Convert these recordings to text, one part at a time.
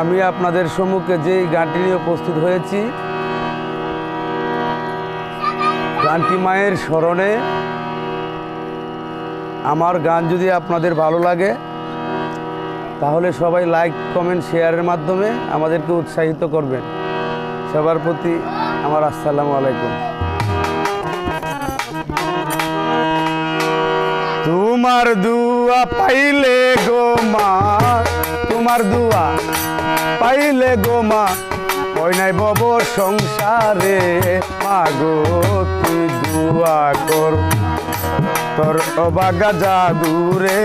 আমি আপনাদের সম্মুখে যে গানটি নিয়ে উপস্থিত হয়েছি, গানটি মায়ের স্মরণে। আমার গান যদি আপনাদের ভালো লাগে, তাহলে সবাই লাইক, কমেন্ট, শেয়ারের মাধ্যমে আমাদেরকে উৎসাহিত করবেন। সবার প্রতি আমার আসসালামু আলাইকুম। তোমার দুয়া পাইলে গো মা, তোমার দুয়া পাইলে গো মা। ওই নাই বব সংসারে, মা গো, তুই দুয়া কর। তোর অবাগা জাদুরে,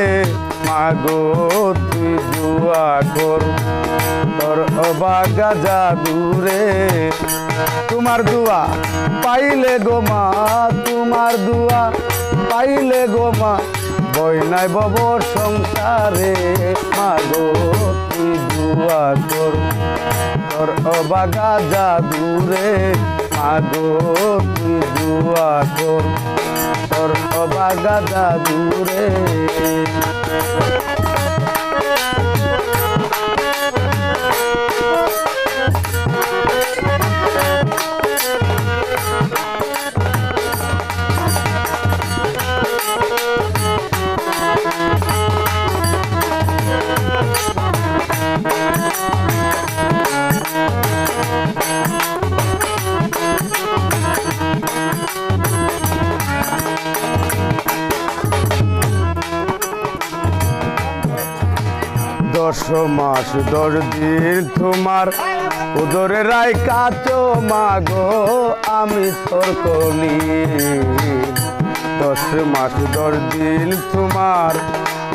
মা গো, তুই দুয়া কর। তোর অবাগা জাদুরে, তোমার দুয়া পাইলে গো মা, তোমার দুয়া পাইলে গো মা। বই নাই বব সংসারে, মাগো তুই দুয়া কর তোর অবাগা জাদুরে, মাগো তুই দুয়া কর তোর অবাগা জাদুরে। দশ মাস দশ দিন তোমার উদরে রায় কাচো মাগো আমি তোর কলি দশ মাস দশ দিন তোমার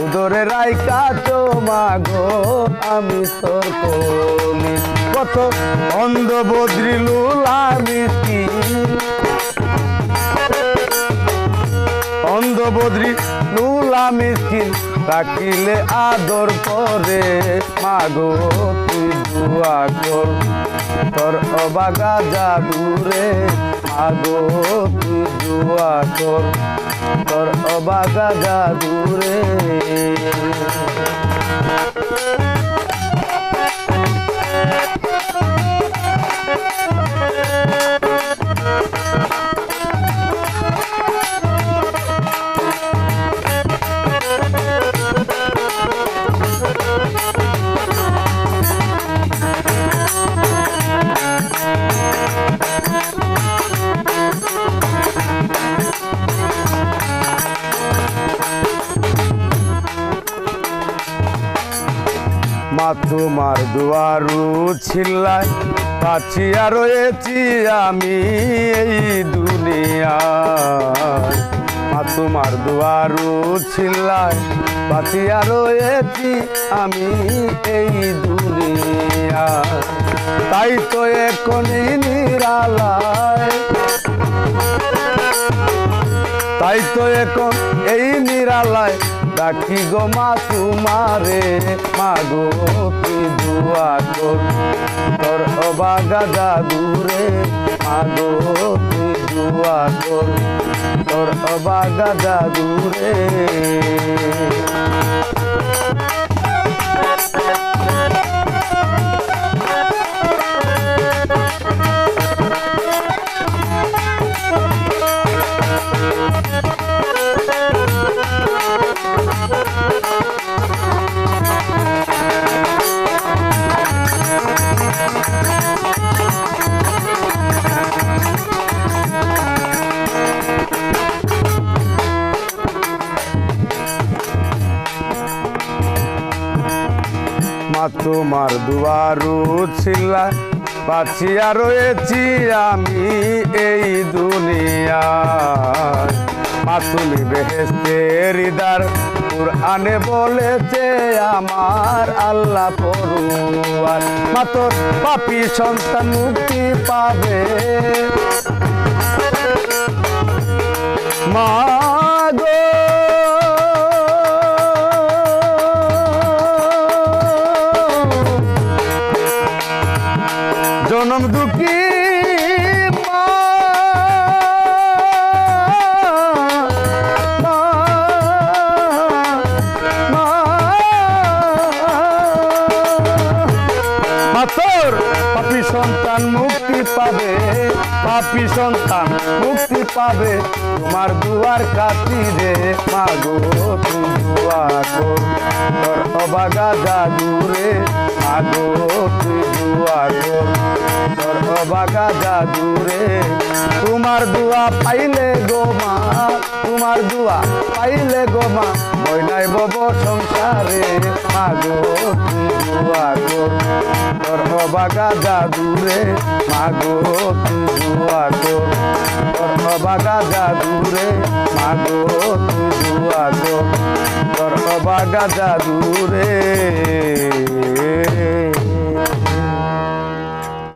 উদরে রায় কাচো মাগো আমি তোর কলি কত অন্ধ বদ্রিলুলা মিষ্টি। অন্ধবদ্রি নুলা মিসকিন রাখিলে আদর করে। মাগো তুই দুয়া কর তোর অবাগা জাদুরে মাগো তুই দুয়া কর তোর অবাগা জাদুরে তোমার দুয়ারু ছিল্লায় পাছিয়া রয়েছি আমি এই দুনিয়ায়। মা, তোমার দুয়ারু ছিল্লায় পাছিয়া রয়েছি আমি এই দুনিয়ায়। তাই তো এখনই নিরালায়। তাই তো এখন এই নিরালায় ডাকি গো মা তোমারে। মা গো তুই দুয়া কর? তোর অবাগা জাদুরে। মা গো তুই দুয়া কর? তোর অবাগা জাদুরে। তোমার দুয়ারু ছিলা, বাঁচিয়া রয়েছি আমি এই দুনিয়ায়। মা তুমি বেহেস্তের হৃদার কুরআনে বলেছে, আমার আল্লাহ পড়ুয়ার মা তোর পাপি সন্তান মুক্তি পাবে। মা গো যাবে পাপি সন্তান মুক্তি পাবে। তোমার দুয়ার কাতিরে মাগো তুয়া গো তোর অবাগা জাদুরে, মাগো তুই অবাগা জাদুরে, তোমার দুয়া পাইলে গো মা, তোমার দুয়া পাইলে গো মা, ময়নাই বব সংসারে মাগো দুয়া তোর অবাগা জাদুরে মাগো দুয়া তোর অবাগা জাদুরে মাগো দুয়া তোর অবাগা জাদুরে।